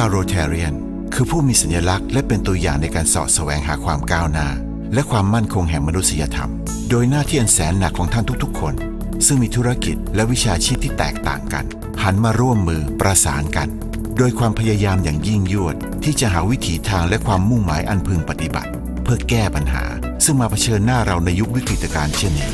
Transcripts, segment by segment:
ชาวโรเทเรียน คือผู้มีสัญลักษณ์และเป็นตัวอย่างในการเสาะแสวงหาความก้าวหน้า และความมั่นคงแห่งมนุษยธรรม โดยหน้าที่อันแสนหนักของท่านทุกๆ คน ซึ่งมีธุรกิจและวิชาชีพที่แตกต่างกัน หันมาร่วมมือประสานกัน โดยความพยายามอย่างยิ่งยวด ที่จะหาวิถีทางและความมุ่งหมายอันพึงปฏิบัติ เพื่อแก้ปัญหา ซึ่งมาเผชิญหน้าเราในยุควิกฤตการณ์เช่นนี้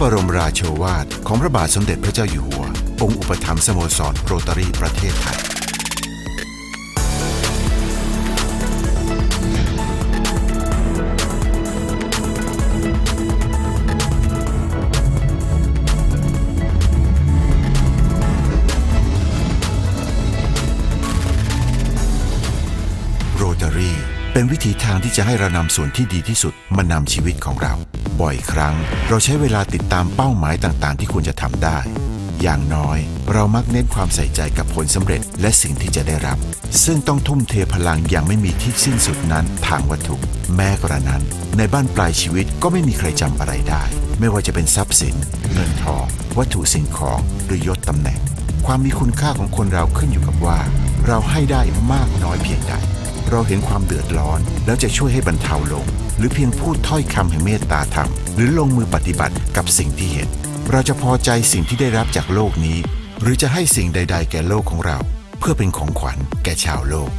บรมราโชวาทของพระบาทสมเด็จพระเจ้าอยู่หัว องค์อุปถัมภ์สโมสรโรตารีประเทศไทยโรตารีเป็นวิธีทางที่จะให้เรานำส่วนที่ดีที่สุดมานำชีวิตของเรา บ่อยครั้ง เราใช้เวลาติดตามเป้าหมายต่างๆ ที่ควรจะทำได้ อย่างน้อย เรามักเน้นความใส่ใจกับผลสำเร็จและสิ่งที่จะได้รับ ซึ่งต้องทุ่มเทพลังอย่างไม่มีที่สิ้นสุดนั้นทางวัตถุ แม้กระนั้น ในบ้านปลายชีวิตก็ไม่มีใครจำอะไรได้ ไม่ว่าจะเป็นทรัพย์สิน เงินทอง วัตถุสิ่งของหรือยศตำแหน่ง ความมีคุณค่าของคนเราขึ้นอยู่กับว่า เราให้ได้มากน้อยเพียงใด เราเห็นความเดือดร้อน แล้วจะช่วยให้บรรเทาลง หรือเพียงพูดถ้อยคำแห่งเมตตาธรรม หรือลงมือปฏิบัติกับสิ่งที่เห็น เราจะพอใจสิ่งที่ได้รับจากโลกนี้ หรือจะให้สิ่งใด ๆ แก่โลกของเรา เพื่อเป็นของขวัญแก่ชาวโลก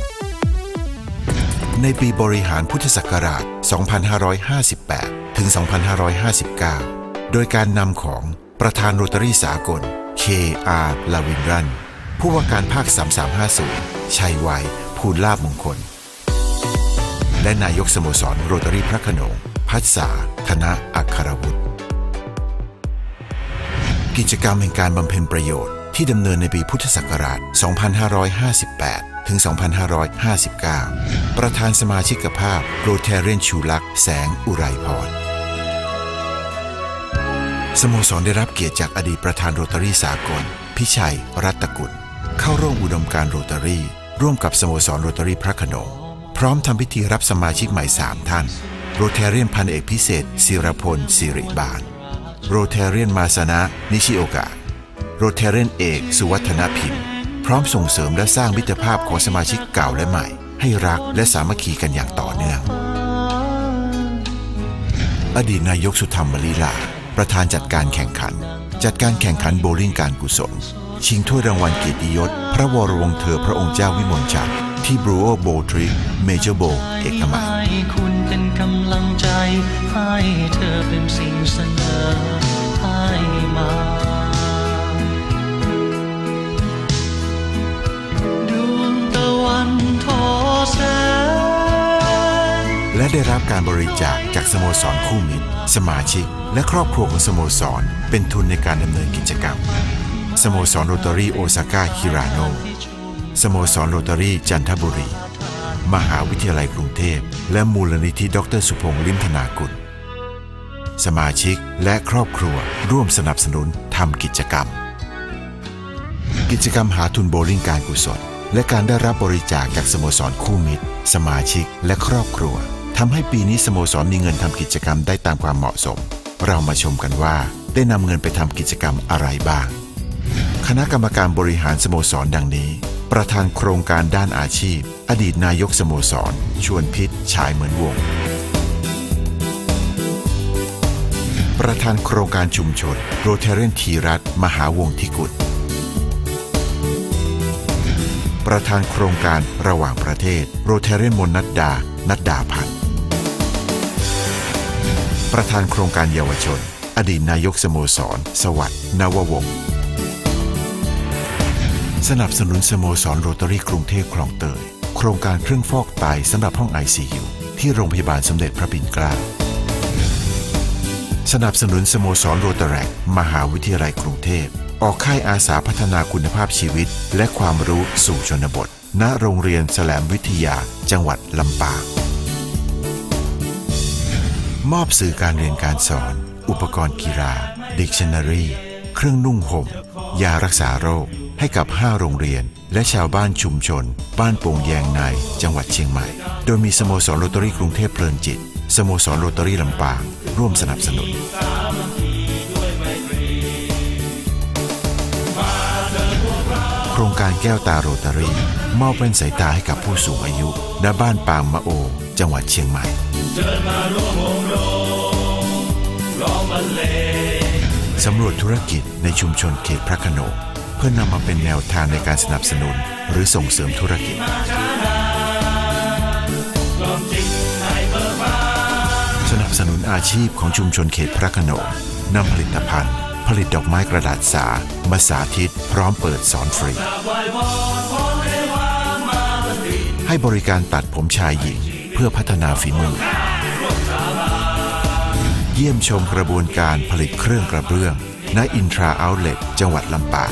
ในปีบริหารพุทธศักราช 2558 ถึง 2559 โดยการนำของประธานโรตารีสากล K.R. ลาวินรันผู้ว่าการภาค 3350 ชัยวัยภูลลาบมงคล และนายกสโมสรโรตารีพระขนง พัฒษาธนะอัครวุฒิกิจกรรมแห่งการบำเพ็ญประโยชน์ที่ดำเนินในปีพุทธศักราช 2558 ถึง 2559 ประธานสมาชิกภาพโรเทเรนชูลักษ์แสงอุไรพรสโมสรได้รับเกียรติจากอดีตประธานโรตารีสากล พิชัย รัตกุล เข้าร่วมอุดมการโรตารีร่วมกับสโมสรโรตารีพระขนง พร้อมทำพิธีรับสมาชิกใหม่ 3 ท่าน โรเทเรียนพันเอกพิเศษศิรพลสิริบาล โรเทเรียนมาสนะ นิชิโอกะโรเทเรียนเอกสุวัฒนพิมพ์ พร้อมส่งเสริมและสร้างมิตรภาพของสมาชิกเก่าและใหม่ ให้รักและสามัคคีกันอย่างต่อเนื่อง อดีตนายกสุธรรมมลีลา ประธานจัดการแข่งขัน จัดการแข่งขันโบว์ลิ่งการกุศล ชิงถ้วยรางวัลเกียรติยศ พระวรวงศ์เธอพระองค์เจ้าวิมลชัดที่บรูโอโบทริเมเจอร์โบเอกมัยคุณเป็นกำลังใจ ให้เธอเป็นสิ่งเสนอให้มาดวงตะวันทอแสงและได้รับการบริจาคจากสโมสรคู่มิตร สมาชิก และครอบครัวของสโมสร เป็นทุนในการดำเนินกิจกรรม สโมสรโรตารีโอซาก้าฮิราโนสโมสรโรตารีจันทบุรี มหาวิทยาลัยกรุงเทพ และมูลนิธิดรสุพงษ์ลิมธนากุล สมาชิกและครอบครัวร่วมสนับสนุนทำกิจกรรม กิจกรรมหาทุนโบลิ่งการกุศล และการได้รับบริจาคจากสโมสรคู่มิตร สมาชิกและครอบครัวทำให้ปีนี้สโมสรมีเงินทำกิจกรรมได้ตามความเหมาะสม เรามาชมกันว่าได้นำเงินไปทำกิจกรรมอะไรบ้าง คณะกรรมการบริหารสโมสรดังนี้ ประธานโครงการด้านอาชีพ อดีตนายกสโมสร ชวนพิษชายเหมือนวง ประธานโครงการชุมชน โรเทเรนทีรัตมหาวงทิกุลประธานโครงการระหว่างประเทศ โรเทเรนมนนัดดา นัดดาพันธ์ประธานโครงการเยาวชน อดีตนายกสโมสร สวัสดิ์นววงศ์ สนับสนุนสโมสรโรตารีกรุงเทพคลองเตย โครงการเครื่องฟอกไตสำหรับห้อง ICU ที่โรงพยาบาลสมเด็จพระปิ่นเกล้าสนับสนุนสโมสรโรตาแรกมหาวิทยาลัยกรุงเทพ ออกค่ายอาสาพัฒนาคุณภาพชีวิต และความรู้สู่ชนบท ณโรงเรียนแสลมวิทยา จังหวัดลำปางมอบสื่อการเรียนการสอน อุปกรณ์กีฬาดิกชันนารี เครื่องนุ่งห่ม ยารักษาโรค ให้กับ 5 โรงเรียน และชาวบ้านชุมชน บ้านโป่งแยงใน จังหวัดเชียงใหม่ โดยมีสโมสรโรตอรี่กรุงเทพเพลินจิต สโมสรโรตอรี่ลำปาง ร่วมสนับสนุนโครงการแก้วตาโรตารี่มอบเป็นสายตาให้กับผู้สูงอายุณบ้านปางมะโอ จังหวัดเชียงใหม่สำรวจธุรกิจในชุมชนเขตพระขนง เพื่อนำมาเป็นแนวทางในการสนับสนุน หรือส่งเสริมธุรกิจ สนับสนุนอาชีพของชุมชนเขตพระขนงนำผลิตภัณฑ์ ผลิตดอกไม้กระดาษสามาสาธิต พร้อมเปิดสอนฟรี ให้บริการตัดผมชายหญิง เพื่อพัฒนาฝีมือ เยี่ยมชมกระบวนการผลิตเครื่องกระเบื้องณอินทราเอาท์เล็ตจังหวัดลำปาง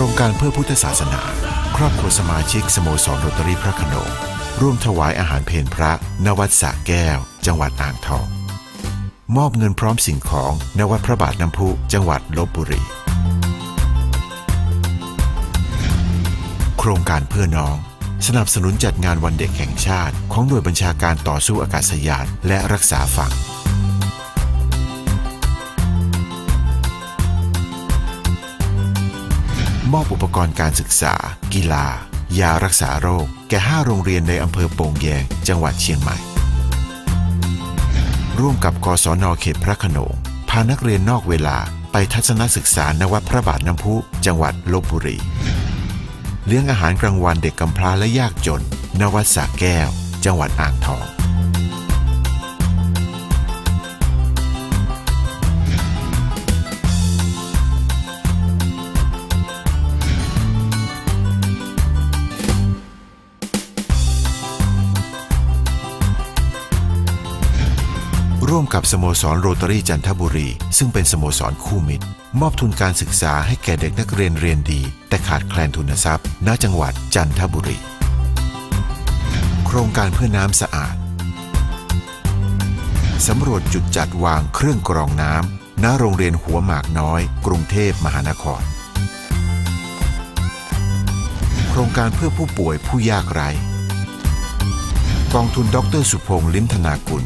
ครงการเพื่อพุทธศาสนา ครอบครัวสมาชิกสโมสรโรตารีพระขนงร่วมถวายอาหารเพลพระณวัดสระแก้ว จังหวัดอ่างทอง มอบเงินพร้อมสิ่งของณวัดพระบาทน้ำพุ จังหวัดลบบุรี โครงการเพื่อน้อง สนับสนุนจัดงานวันเด็กแห่งชาติ ของหน่วยบัญชาการต่อสู้อากาศยานและรักษาฝั่ง มอบอุปกรณ์การศึกษา กีฬา ยารักษาโรค แก่ 5 โรงเรียนในอำเภอโป่งแยง จังหวัดเชียงใหม่ ร่วมกับกศนเขตพระโขนงพานักเรียนนอกเวลาไปทัศนศึกษาณวัดพระบาทน้ำพุจังหวัดลบบุรี เลี้ยงอาหารกลางวันเด็กกำพร้าและยากจนณวัดสระแก้ว จังหวัดอ่างทอง ร่วมกับสโมสรโรตารี่จันทบุรี ซึ่งเป็นสโมสรคู่มิตร มอบทุนการศึกษาให้แก่เด็กนักเรียนเรียนดี แต่ขาดแคลนทุนทรัพย์ ณจังหวัดจันทบุรี โครงการเพื่อน้ำสะอาดสำรวจจุดจัดวางเครื่องกรองน้ำณโรงเรียนหัวหมากน้อย กรุงเทพมหานคร โครงการเพื่อผู้ป่วยผู้ยากไร้กองทุนดรสุพงษ์ลิ้มธนากุล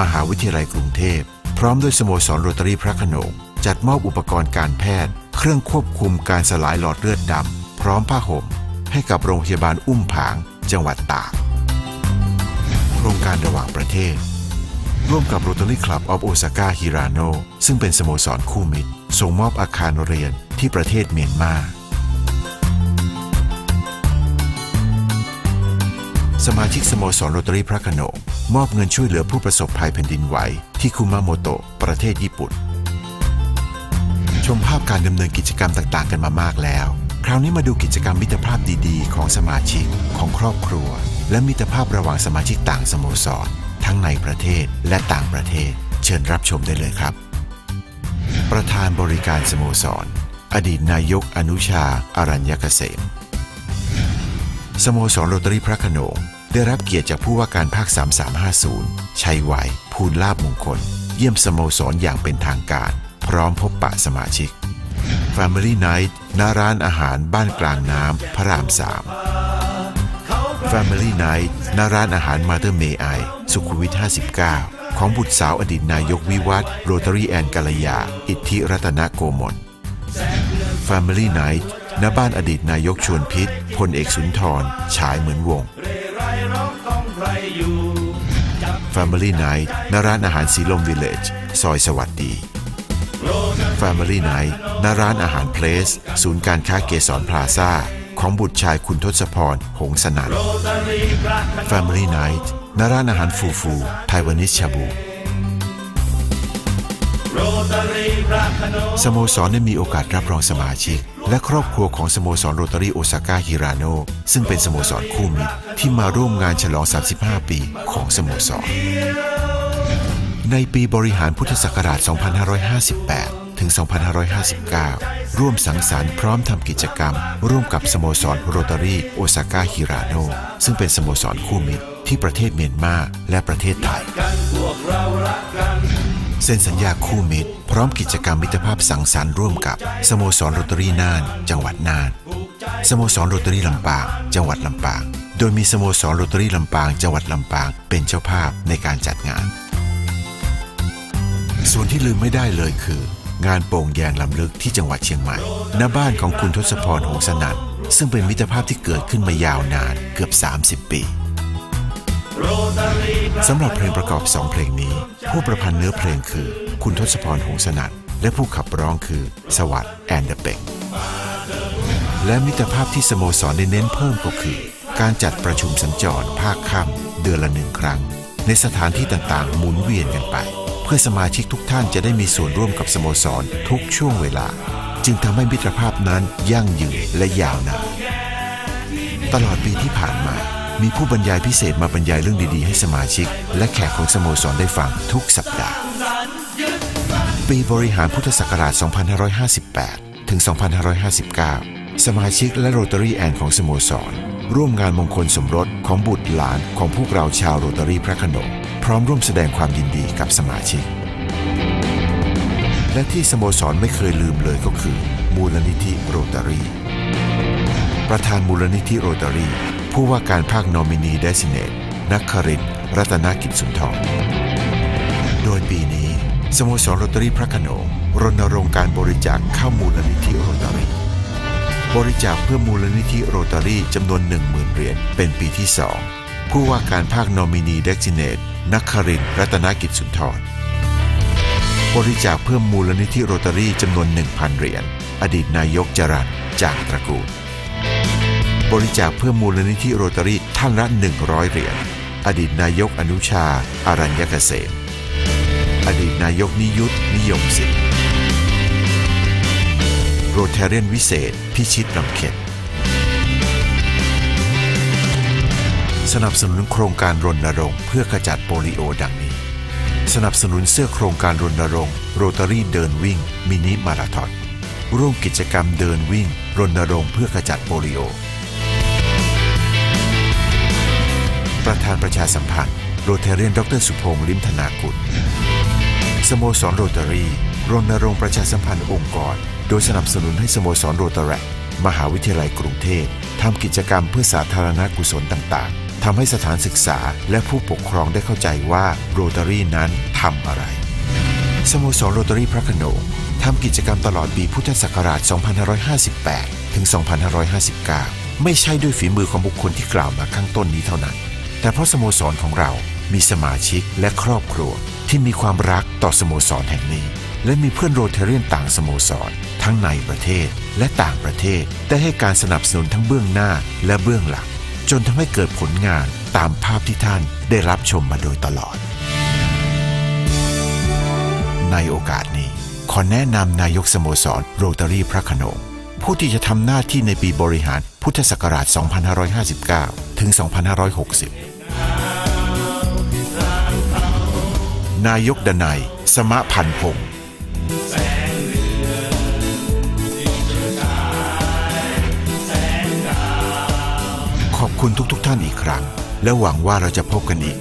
มหาวิทยาลัยกรุงเทพ พร้อมด้วยสโมสรโรตารีพระขนงจัดมอบอุปกรณ์การแพทย์ เครื่องควบคุมการสลายหลอดเลือดดำ พร้อมผ้าห่ม ให้กับโรงพยาบาลอุ้มผาง จังหวัดตาก โครงการระหว่างประเทศ ร่วมกับ Rotary Club of Osaka Hirano ซึ่งเป็นสโมสรคู่มิตร ส่งมอบอาคารเรียนที่ประเทศเมียนมา สมาชิกสโมสรโรตารีพระขนงมอบเงินช่วยเหลือผู้ประสบภัยแผ่นดินไหว ที่คุมาโมโตะประเทศญี่ปุ่น ชมภาพการดำเนินกิจกรรมต่างๆ กันมามากแล้ว คราวนี้มาดูกิจกรรมมิตรภาพดีๆ ของสมาชิกของครอบครัว และมิตรภาพระหว่างสมาชิกต่างสโมสร ทั้งในประเทศและต่างประเทศ เชิญรับชมได้เลยครับ ประธานบริการสโมสร อดีตนายกอนุชาอารัญญเกษมสโมสรโรตารีพระขนง ได้รับเกียรติจากผู้ว่าการภาค 3350 ชัยไหวภูลลาบมงคล เยี่ยมสโมสรอย่างเป็นทางการ พร้อมพบปะสมาชิก Family Night ณร้านอาหารบ้านกลางน้ำพระราม3 Family Night ณร้านอาหารมาเตอร์เมไอสุขุมวิท 59 ของบุตรสาวอดีตนายกวิวัฒน์โรตารีแอนกาลยา อิทธิรัตนโกมล Family Night ณบ้านอดีตนายกชวนพิษพลเอกสุนทร ฉายเหมือนวง Family Night ณร้านอาหารสีลมวิลเลจซอยสวัสดี Family Night ณร้านอาหารเพลส ศูนย์การค้าเกษรพลาซ่า ของบุตรชายคุณทศพร หงสนัน Family Night ณร้านอาหารฟูฟู ไทวานิชชาบู สโมสรได้มีโอกาสรับรองสมาชิก และครอบครัวของสโมสรโรตารีโอซาก้าฮิราโนซึ่งเป็นสโมสรคู่มิตรที่มาร่วมงานฉลอง 35 ปีของสโมสร ในปีบริหารพุทธศักราช 2558 ถึง 2559 ร่วมสังสรรค์พร้อมทำกิจกรรม ร่วมกับสโมสรโรตารีโอซาก้าฮิราโนซึ่งเป็นสโมสรคู่มิตรที่ประเทศเมียนมาและประเทศไทย เซ็นสัญญาคู่มิตร พร้อมกิจกรรมมิตรภาพสังสรรค์ร่วมกับสโมสรโรตารีน่าน จังหวัดน่าน สโมสรโรตารีลำปาง จังหวัดลำปาง โดยมีสโมสรโรตารีลำปาง จังหวัดลำปาง เป็นเจ้าภาพในการจัดงาน ส่วนที่ลืมไม่ได้เลยคือ งานโป่งแยงลำลึกที่จังหวัดเชียงใหม่ณบ้านของคุณทศพรหงสนั่นซึ่งเป็นมิตรภาพที่เกิดขึ้นมายาวนานเกือบ 30 ปีสำหรับเพลงประกอบสองเพลงนี้ ผู้ประพันธ์เนื้อเพลงคือ คุณทศพรหงสนั่นและผู้ขับร้องคือ สวัสด์แอนเดอะเปกและมิตรภาพที่สโมสรได้เน้นเพิ่มก็คือ การจัดประชุมสัญจรภาคค่ำเดือนละหนึ่งครั้ง ในสถานที่ต่างๆ หมุนเวียนกันไป เพื่อสมาชิกทุกท่านจะได้มีส่วนร่วมกับสโมสรทุกช่วงเวลา จึงทำให้มิตรภาพนั้นยั่งยืนและยาวนานตลอดปีที่ผ่านมา มีผู้บรรยายพิเศษมาบรรยายเรื่องดีๆ ให้สมาชิก และแขกของสโมสรได้ฟังทุกสัปดาห์ ปีบริหารพุทธศักราช 2558 ถึง 2559 สมาชิกและโรตารี่แอนของสโมสร ร่วมงานมงคลสมรสของบุตรหลานของพวกเราชาวโรตารี่พระขนงพร้อมร่วมแสดงความยินดีกับสมาชิก และที่สโมสรไม่เคยลืมเลยก็คือ มูลนิธิโรตารี่ประธานมูลนิธิโรตารี่ ผู้ว่าการภาคนอมินีเดซิเนตนักครินรัตนกิจสุนทร โดยปีนี้ สโมสรโรตารีพระโขนงรณรงค์การบริจาคเข้ามูลนิธิโรตารีบริจาคเพื่อมูลนิธิโรตารีจำนวน 10,000เหรียญเป็นปีที่2ผู้ว่าการภาคนอมินีเดซิเนตนักครินรัตนกิจสุนทร บริจาคเพื่อมูลนิธิโรตารีจำนวน 1,000 เหรียญอดีตนายกจรันจากตระกูล บริจาคเพื่อมูลนิธิโรตารี่ท่านละ 100 เหรียญ อดีตนายกอนุชา อารัญญเกษม อดีตนายกนิยุทธนิยมสิทธิ์โรเทเรียนวิเศษ พิชิตลำเข็ดสนับสนุนโครงการรณรงค์เพื่อขจัดโปลิโอดังนี้ สนับสนุนเสื้อโครงการรณรงค์โรตารี่เดินวิ่ง มินิมาราธอนร่วมกิจกรรมเดินวิ่ง รณรงค์เพื่อขจัดโปลิโอ ประธานประชาสัมพันธ์โรเทเรียนดรสุพงษ์ลิมธนากุล สโมสรโรตารีรณรงค์ประชาสัมพันธ์องค์กร โดยสนับสนุนให้สโมสรโรตาแรกมหาวิทยาลัยกรุงเทพทำกิจกรรมเพื่อสาธารณกุศลต่างๆทำให้สถานศึกษาและผู้ปกครองได้เข้าใจว่าโรตารีนั้นทำอะไร สโมสรโรตารีพระขนงทำกิจกรรมตลอดปีพุทธศักราช 2558 ถึง 2559 ไม่ใช่ด้วยฝีมือของบุคคลที่กล่าวมาข้างต้นนี้เท่านั้น แต่เพราะสโมสรของเรามีสมาชิกและครอบครัวที่มีความรักต่อสโมสรแห่งนี้ และมีเพื่อนโรเทเรียนต่างสโมสร ทั้งในประเทศและต่างประเทศ ได้ให้การสนับสนุนทั้งเบื้องหน้าและเบื้องหลัง จนทำให้เกิดผลงานตามภาพที่ท่านได้รับชมมาโดยตลอด ในโอกาสนี้ ขอแนะนำนายกสโมสรโรตารีพระขนงผู้ที่จะทำหน้าที่ในปีบริหารพุทธศักราช 2559 ถึง 2560 นายกดนัย สมะพันธ์พงศ์ขอบคุณทุกๆทท่านอีกครั้ง และหวังว่าเราจะพบกันอีก